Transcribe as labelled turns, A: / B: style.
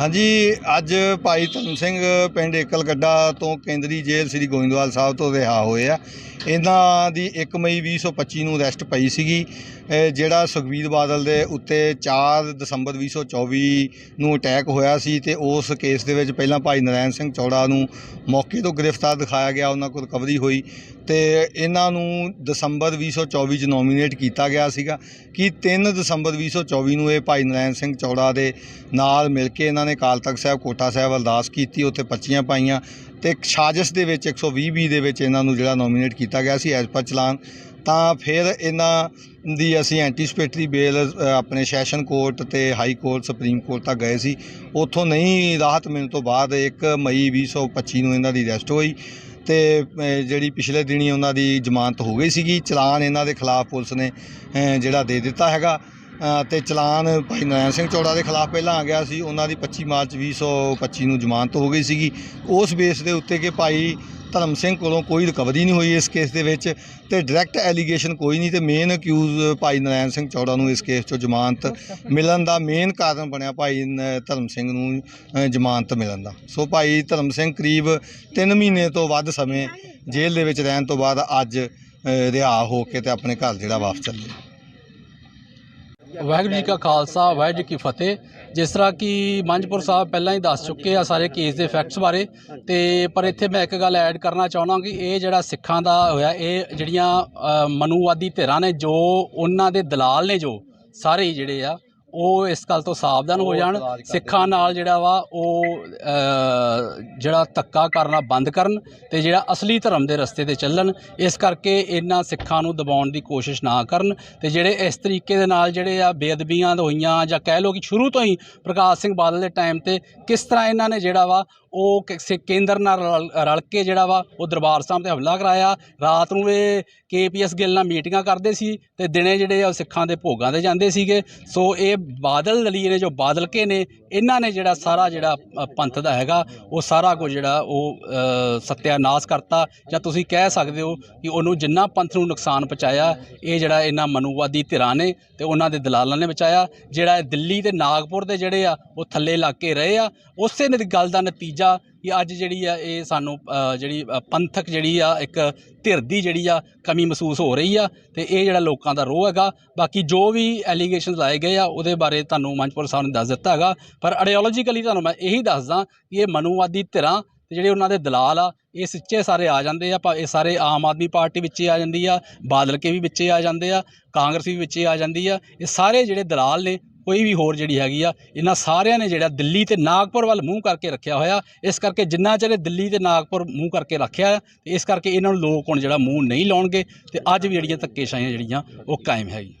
A: ਹਾਂਜੀ, ਅੱਜ ਭਾਈ ਧਰਮ ਸਿੰਘ ਪਿੰਡ ਏਕਲਗੱਡਾ ਤੋਂ ਕੇਂਦਰੀ ਜੇਲ੍ਹ ਸ੍ਰੀ ਗੋਇੰਦਵਾਲ ਸਾਹਿਬ ਤੋਂ ਰਿਹਾ ਹੋਏ ਆ। ਇਹਨਾਂ ਦੀ 1 ਮਈ 2025 ਨੂੰ ਅਰੈਸਟ ਪਈ ਸੀਗੀ। ਜਿਹੜਾ ਸੁਖਬੀਰ ਬਾਦਲ ਦੇ ਉੱਤੇ 4 ਦਸੰਬਰ 2024 ਨੂੰ ਅਟੈਕ ਹੋਇਆ ਸੀ ਤੇ ਉਸ ਕੇਸ ਦੇ ਵਿੱਚ ਪਹਿਲਾਂ ਭਾਈ ਨਰੈਣ ਸਿੰਘ ਚੌੜਾ ਨੂੰ ਮੌਕੇ ਤੋਂ ਗ੍ਰਿਫਤਾਰ ਦਿਖਾਇਆ ਗਿਆ, ਉਹਨਾਂ ਕੋਲ ਰਿਕਵਰੀ ਹੋਈ ਤੇ ਇਹਨਾਂ ਨੂੰ ਦਸੰਬਰ 2024 ਚ ਨੋਮੀਨੇਟ ਕੀਤਾ ਗਿਆ ਸੀਗਾ ਕਿ 3 ਦਸੰਬਰ 2024 ਨੂੰ ਇਹ ਭਾਈ ਨਰੈਣ ਸਿੰਘ ਚੌੜਾ ਦੇ ਨਾਲ ਮਿਲ ਕੇ ਇਹਨਾਂ ਨੇ ਅਕਾਲ ਤਖਤ ਸਾਹਿਬ ਕੋਟਾ ਸਾਹਿਬ ਅਰਦਾਸ ਕੀਤੀ, ਉੱਥੇ ਪਰਚੀਆਂ ਪਾਈਆਂ ਤੇ ਇੱਕ ਸਾਜ਼ਿਸ਼ ਦੇ ਵਿੱਚ 120 ਬੀ ਦੇ ਵਿੱਚ ਇਹਨਾਂ ਨੂੰ ਜਿਹੜਾ ਨੋਮੀਨੇਟ ਕੀਤਾ ਗਿਆ ਸੀ ਐਜ਼ ਪਰ ਚਲਾਨ। ਤਾਂ ਫਿਰ ਇਹਨਾਂ ਦੀ ਅਸੀਂ ਐਂਟੀਸਪੇਟਰੀ ਬੇਲ ਆਪਣੇ ਸੈਸ਼ਨ ਕੋਰਟ ਤੇ ਹਾਈ ਕੋਰਟ ਸੁਪਰੀਮ ਕੋਰਟ ਤੱਕ ਗਏ ਸੀ। ਉੱਥੋਂ ਨਹੀਂ ਰਾਹਤ ਮਿਲਣ ਤੋਂ ਬਾਅਦ 1 ਮਈ 2025 ਨੂੰ ਇਹਨਾਂ ਦੀ ਅਰੈਸਟ ਹੋਈ ਤੇ ਜਿਹੜੀ ਪਿਛਲੇ ਦਿਨੀ ਉਹਨਾਂ ਦੀ ਜ਼ਮਾਨਤ ਹੋ ਗਈ ਸੀਗੀ। ਚਲਾਨ ਇਹਨਾਂ ਦੇ ਖਿਲਾਫ ਪੁਲਿਸ ਨੇ ਜਿਹੜਾ ਦੇ ਦਿੱਤਾ ਹੈਗਾ। ਤੇ ਚਲਾਨ ਭਾਈ ਨਰੈਣ ਸਿੰਘ ਚੌੜਾ ਦੇ ਖਿਲਾਫ ਪਹਿਲਾਂ ਆ ਗਿਆ ਸੀ ਉਹਨਾਂ ਦੀ 25 ਮਾਰਚ 2025 ਨੂੰ ਜ਼ਮਾਨਤ ਹੋ ਗਈ ਸੀਗੀ। ਉਸ ਬੇਸ ਦੇ ਉੱਤੇ ਕਿ ਭਾਈ ਧਰਮ ਸਿੰਘ ਕੋਲੋਂ ਕੋਈ ਰਿਕਵਰੀ ਨਹੀਂ ਹੋਈ ਇਸ ਕੇਸ ਦੇ ਵਿੱਚ ਤੇ ਡਾਇਰੈਕਟ ਐਲੀਗੇਸ਼ਨ ਕੋਈ ਨਹੀਂ ਤੇ ਮੇਨ ਅਕਿਊਜ਼ ਭਾਈ ਨਰਾਇਣ ਸਿੰਘ ਚੌੜਾ ਨੂੰ ਇਸ ਕੇਸ 'ਚੋਂ ਜ਼ਮਾਨਤ ਮਿਲਣ ਦਾ ਮੇਨ ਕਾਰਨ ਬਣਿਆ ਭਾਈ ਨ- ਧਰਮ ਸਿੰਘ ਨੂੰ ਜ਼ਮਾਨਤ ਮਿਲਣ ਦਾ। ਸੋ ਭਾਈ ਧਰਮ ਸਿੰਘ ਕਰੀਬ 3 ਮਹੀਨੇ ਤੋਂ ਵੱਧ ਸਮੇਂ ਜੇਲ੍ਹ ਦੇ ਵਿੱਚ ਰਹਿਣ ਤੋਂ ਬਾਅਦ ਅੱਜ ਅ, ਰਿਹਾ ਹੋ ਕੇ ਤੇ ਆਪਣੇ ਘਰ ਜਿਹੜਾ ਵਾਪਸ ਚੱਲੇ।
B: ਵਾਹਿਗੁਰੂ ਜੀ ਕਾ ਖਾਲਸਾ ਵਾਹਿਗੁਰੂ ਜੀ ਕੀ ਫਤਿਹ। ਜਿਸ ਤਰ੍ਹਾਂ ਕਿ ਮੰਝਪੁਰ ਸਾਹਿਬ ਪਹਿਲਾਂ ਹੀ ਦੱਸ ਚੁੱਕੇ ਆ ਸਾਰੇ ਕੇਸ ਦੇ ਫੈਕਟਸ ਬਾਰੇ। ਤੇ ਪਰ ਇੱਥੇ ਮੈਂ ਇੱਕ ਗੱਲ ਐਡ ਕਰਨਾ ਚਾਹੁੰਦਾ ਕਿ ਇਹ ਜਿਹੜਾ ਸਿੱਖਾਂ ਦਾ ਹੋਇਆ ਇਹ ਜਿਹੜੀਆਂ ਅ, ਮਨੂਵਾਦੀ ਧਿਰਾਂ ਨੇ ਜੋ ਉਹਨਾਂ ਦੇ ਦਲਾਲ ਨੇ ਜੋ ਸਾਰੇ ਹੀ ਜਿਹੜੇ ਆ ਉਹ ਇਸ ਗੱਲ ਤੋਂ ਸਾਵਧਾਨ ਹੋ ਜਾਣ। ਸਿੱਖਾਂ ਨਾਲ ਜਿਹੜਾ ਵਾ ਉਹ ਜਿਹੜਾ ਧੱਕਾ ਕਰਨਾ ਬੰਦ ਕਰਨ ਤੇ ਜਿਹੜਾ ਅਸਲੀ ਧਰਮ ਦੇ ਰਸਤੇ ਤੇ ਚੱਲਣ ਇਸ ਕਰਕੇ ਇਹਨਾਂ ਸਿੱਖਾਂ ਨੂੰ ਦਬਾਉਣ ਦੀ ਕੋਸ਼ਿਸ਼ ਨਾ ਕਰਨ ਤੇ ਜਿਹੜੇ ਇਸ ਤਰੀਕੇ ਦੇ ਨਾਲ ਜਿਹੜੇ ਆ ਬੇਅਦਬੀਆਂ ਹੋਈਆਂ ਜਾਂ ਕਹਿ ਲਓ ਕਿ ਸ਼ੁਰੂ ਤੋਂ ਹੀ ਪ੍ਰਕਾਸ਼ ਸਿੰਘ ਬਾਦਲ ਦੇ ਟਾਈਮ ਤੇ ਕਿਸ ਤਰ੍ਹਾਂ ਇਹਨਾਂ ਨੇ ਜਿਹੜਾ ਵਾ ਉਹ ਕਿਸੇ ਕੇਂਦਰ ਨਾਲ ਰਲ- ਰਲ ਕੇ ਜਿਹੜਾ ਵਾ ਉਹ ਦਰਬਾਰ ਸਾਹਿਬ ਤੇ ਹਮਲਾ ਕਰਾਇਆ। ਰਾਤ ਨੂੰ ਇਹ ਕੇਪੀਐਸ ਗਿੱਲ ਨਾਲ ਮੀਟਿੰਗਾਂ ਕਰਦੇ ਸੀ ਤੇ ਦਿਨੇ ਜਿਹੜੇ ਆ ਉਹ ਸਿੱਖਾਂ ਦੇ ਭੋਗਾਂ ਤੇ ਜਾਂਦੇ ਸੀਗੇ। ਸੋ ਇਹ ਬਾਦਲ ਦਲੀ ਨੇ ਜੋ ਬਾਦਲ ਕੇ ਨੇ ਇਹਨਾਂ ਨੇ ਜਿਹੜਾ ਸਾਰਾ ਜਿਹੜਾ ਅ, ਪੰਥ ਦਾ ਹੈਗਾ ਉਹ ਸਾਰਾ ਕੁਝ ਜਿਹੜਾ ਉਹ ਅ, ਸੱਤਿਆਨਾਸ਼ ਕਰਤਾ। ਜਾਂ ਤੁਸੀਂ ਕਹਿ ਸਕਦੇ ਹੋ ਕਿ ਉਹਨੂੰ ਜਿੰਨਾ ਪੰਥ ਨੂੰ ਨੁਕਸਾਨ ਪਹੁੰਚਾਇਆ ਇਹ ਜਿਹੜਾ ਇਹਨਾਂ ਮਨੂਵਾਦੀ ਧਿਰਾਂ ਨੇ ਤੇ ਉਹਨਾਂ ਦੇ ਦਲਾਲਾਂ ਨੇ ਬਚਾਇਆ। ਜਿਹੜਾ ਇਹ ਦਿੱਲੀ ਤੇ ਨਾਗਪੁਰ ਦੇ ਜਿਹੜੇ ਆ ਉਹ ਥੱਲੇ ਇਲਾਕੇ ਰਹੇ ਆ ਉਸੇ ਨੇ ਗੱਲ ਦਾ ਨਤੀਜਾ ਕਿ ਅੱਜ ਜਿਹੜੀ ਆ ਇਹ ਸਾਨੂੰ ਜਿਹੜੀ ਪੰਥਕ ਜਿਹੜੀ ਆ, ਇੱਕ ਧਿਰ ਦੀ ਜਿਹੜੀ ਆ ਕਮੀ ਮਹਿਸੂਸ ਹੋ ਰਹੀ ਆ ਤੇ ਇਹ ਜਿਹੜਾ ਲੋਕਾਂ ਦਾ ਰੋਹ ਹੈਗਾ। ਬਾਕੀ ਜੋ ਵੀ ਐਲੀਗੇਸ਼ਨ ਲਾਏ ਗਏ ਆ ਉਹਦੇ ਬਾਰੇ ਤੁਹਾਨੂੰ ਮੰਚਪੁਰ ਸਾਹਿਬ ਨੇ ਦੱਸ ਦਿੱਤਾ ਹੈਗਾ। ਪਰ ਆਡੀਓਲੋਜੀਕਲੀ ਤੁਹਾਨੂੰ ਮੈਂ ਇਹੀ ਦੱਸਦਾ ਕਿ ਇਹ ਮਨੂਵਾਦੀ ਧਿਰਾਂ ਤੇ ਜਿਹੜੇ ਉਹਨਾਂ ਦੇ ਦਲਾਲ ਆ, ਇਹ ਸੱਚੇ ਸਾਰੇ ਆ ਜਾਂਦੇ ਆ ਪਰ ਇਹ ਸਾਰੇ ਆਮ ਆਦਮੀ ਪਾਰਟੀ ਵਿੱਚ ਆ ਜਾਂਦੀ ਆ, ਬਾਦਲ ਕੇ ਵੀ ਵਿੱਚ ਆ ਜਾਂਦੇ ਆ, ਕਾਂਗਰਸ ਵੀ ਵਿੱਚ ਆ ਜਾਂਦੀ ਆ। ਇਹ ਸਾਰੇ ਜਿਹੜੇ ਦਲਾਲ ਨੇ ਕੋਈ ਵੀ ਹੋਰ ਜਿਹੜੀ ਹੈਗੀ ਆ, ਇਹਨਾਂ ਸਾਰਿਆਂ ਨੇ ਜਿਹੜਾ ਦਿੱਲੀ ਤੇ ਨਾਗਪੁਰ ਵੱਲ ਮੂੰਹ ਕਰਕੇ ਰੱਖਿਆ ਹੋਇਆ, ਇਸ ਕਰਕੇ ਜਿੰਨਾ ਚਿਰ ਦਿੱਲੀ ਤੇ ਨਾਗਪੁਰ ਮੂੰਹ ਕਰਕੇ ਰੱਖਿਆ ਤੇ ਇਸ ਕਰਕੇ ਇਹਨਾਂ ਨੂੰ ਲੋਕ ਹੁਣ ਜਿਹੜਾ ਮੂੰਹ ਨਹੀਂ ਲਾਉਣਗੇ, ਤੇ ਅੱਜ ਵੀ ਜਿਹੜੀਆਂ ਧੱਕੇਸ਼ਾਹੀਆਂ ਜਿਹੜੀਆਂ, ਉਹ ਕਾਇਮ ਹੈਗੀ